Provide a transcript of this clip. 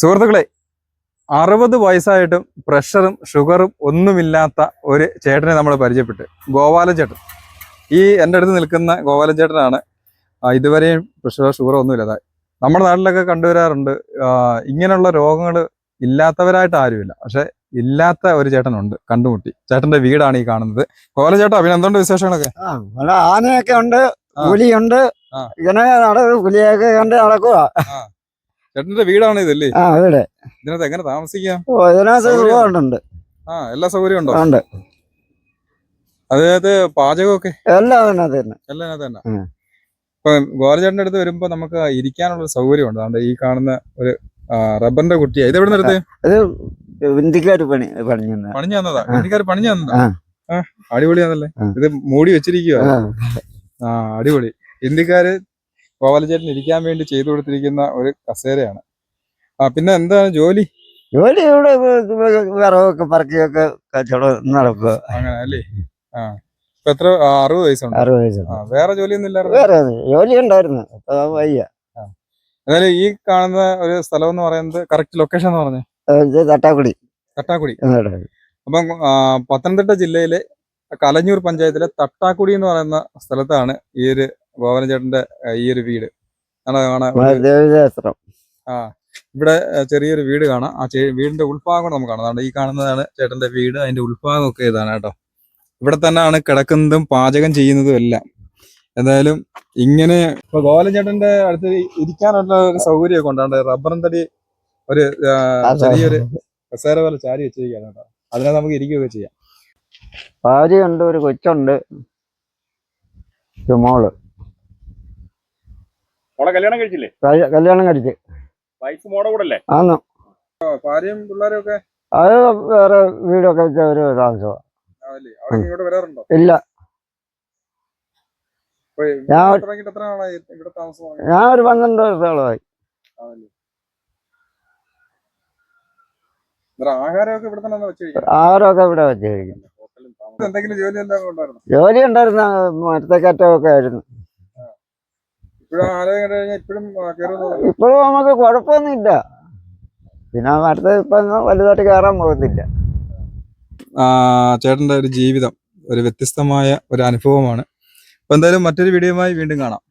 സുഹൃത്തുക്കളെ അറുപത് വയസ്സായിട്ടും പ്രഷറും ഷുഗറും ഒന്നുമില്ലാത്ത ഒരു ചേട്ടനെ നമ്മൾ പരിചയപ്പെട്ട്. ഗോപാലൻ ചേട്ടൻ. ഈ എന്റെ അടുത്ത് നിൽക്കുന്ന ഗോപാലൻ ചേട്ടനാണ് ഇതുവരെയും പ്രഷറോ ഷുഗറോ ഒന്നുമില്ലാതെ നമ്മുടെ നാട്ടിലൊക്കെ കണ്ടുവരാറുണ്ട് ഇങ്ങനെയുള്ള രോഗങ്ങൾ ഇല്ലാത്തവരായിട്ട് ആരുമില്ല. പക്ഷെ ഇല്ലാത്ത ഒരു ചേട്ടനുണ്ട് കണ്ടുമുട്ടി. ചേട്ടന്റെ വീടാണ് ഈ കാണുന്നത്. ഗോപാലൻ ചേട്ടാ പിന്നെ എന്തുകൊണ്ട് വിശേഷങ്ങളൊക്കെ ആനയൊക്കെ ഉണ്ട്. പുലിയുണ്ട്. ഇങ്ങനെ പുലിയൊക്കെ കണ്ട് നടക്കുക ചേട്ടന്റെ വീടാണ് ഇതല്ലേ? ആ ഇവിടെ ഇതിനകത്ത് എങ്ങനെ താമസിക്കാം? ഓ ഇതിനകത്ത് സൗകര്യം. സുഖമുണ്ട്. ആ എല്ലാ ഉണ്ടോ? ഉണ്ട്. അതായത് പാചകമൊക്കെ? എല്ലാം അതിനകത്ത് തന്നെ. എല്ലാം തന്നെ. ഇപ്പൊ ഗോരചേട്ടന്റെ അടുത്ത് വരുമ്പോ നമുക്ക് ഇരിക്കാനുള്ള സൗകര്യം ഉണ്ട് അതുകൊണ്ട് ഈ കാണുന്ന ഒരു റബ്ബറിന്റെ കുട്ടിയാ. ഇത് എവിടെ നിന്ന് ഇത് ഇന്ത്യക്കാർ പണി പണിഞ്ഞ പണിഞ്ഞു തന്നതാ ആ. എനിക്കാർ പണിഞ്ഞു തന്നതാ ആ. ആ അടിപൊളിയാണല്ലേ ഇത് മൂടി വെച്ചിരിക്കുക ആ അടിപൊളി. ഇന്ത്യക്കാര് ഗോപാലചേട്ടൻ ഇരിക്കാൻ വേണ്ടി ചെയ്തു കൊടുത്തിരിക്കുന്ന ഒരു കസേരയാണ്. ആ പിന്നെ എന്താണ് ജോലി? ജോലി ഇവിടെ വിറവൊക്കെ പറക്കിയൊക്കെ കച്ചവടം നടക്കുക. അങ്ങനെ അല്ലേ? ആ. ഇപ്പൊ എത്ര അറുപത് വയസ്സുണ്ട്. അറുപത് വയസ്സുണ്ട്. വേറെ ജോലിയൊന്നും ഇല്ലായിരുന്നു? വേറെ. ജോലി ഉണ്ടായിരുന്നു. വയ്യ. എന്നാലും ഈ കാണുന്ന ഒരു സ്ഥലം എന്ന് പറയുന്നത് കറക്റ്റ് ലൊക്കേഷൻ എന്ന് പറഞ്ഞു? തട്ടാക്കുടി. തട്ടാക്കുടി. അപ്പം പത്തനംതിട്ട ജില്ലയിലെ കലഞ്ഞൂർ പഞ്ചായത്തിലെ തട്ടാക്കുടി എന്ന് പറയുന്ന സ്ഥലത്താണ് ഈ ഒരു ഗോപാലൻ ചേട്ടന്റെ ആ, ഈ ഒരു വീട് കാണാം ദേവശാസ്ത്രം ആ ഇവിടെ ചെറിയൊരു വീട് കാണാം. ആ വീടിന്റെ ഉൾഭാഗം കൂടെ നമുക്ക് കാണാം. അതുകൊണ്ട് ഈ കാണുന്നതാണ് ചേട്ടന്റെ വീട്. അതിന്റെ ഉൾഭാഗം ഒക്കെ ഇതാണ് കേട്ടോ. ഇവിടെ തന്നെയാണ് കിടക്കുന്നതും പാചകം ചെയ്യുന്നതും എല്ലാം. എന്തായാലും ഇങ്ങനെ ഇപ്പൊ ഗോപാലൻ ചേട്ടന്റെ അടുത്ത് ഇരിക്കാനുള്ള ഒരു സൗകര്യമൊക്കെ ഉണ്ടാണ്ട് റബ്ബറും തടി ഒരു ചെറിയൊരു കസേര പോലെ ചാരി വെച്ചിരിക്കുകയാണ് കേട്ടോ. അതിനെ നമുക്ക് ഇരിക്കുകയൊക്കെ ചെയ്യാം. ഭാര്യയുണ്ട് ഒരു കൊച്ചുണ്ട്. മോൾ. മോളെ കല്യാണം കഴിച്ചില്ലേ? കല്യാണം കഴിച്ച്. വൈഫ് മോടെ കൂടെ അല്ലേ? ആണോ ഭാര്യയും പിള്ളേരും ഒക്കെ അത് വേറെ വീടൊക്കെ വെച്ച ഒരു താമസമാണ്? ഇങ്ങോട്ട് വരാറുണ്ടോ? ഇല്ല. ഞാൻ- ഞാൻ ഒരു പന്ത്രണ്ട് വർഷത്തോളമായി. ആഹാരമൊക്കെ ഇവിടെ തന്നെ വെച്ചിരിക്കും ഇവിടെ വെച്ചിരിക്കും എന്തെങ്കിലും ജോലി ഉണ്ടായിരുന്ന. മരത്തെ കറ്റമൊക്കെ ആയിരുന്നു. ഇപ്പോഴും നമുക്ക് കുഴപ്പമൊന്നുമില്ല. പിന്നെ അടുത്ത ഇപ്പം വലുതായിട്ട് കയറാൻ പോകുന്നില്ല ചേട്ടന്റെ ഒരു ജീവിതം ഒരു വ്യത്യസ്തമായ ഒരു അനുഭവമാണ്. അപ്പൊ എന്തായാലും മറ്റൊരു വീഡിയോയുമായി വീണ്ടും കാണാം.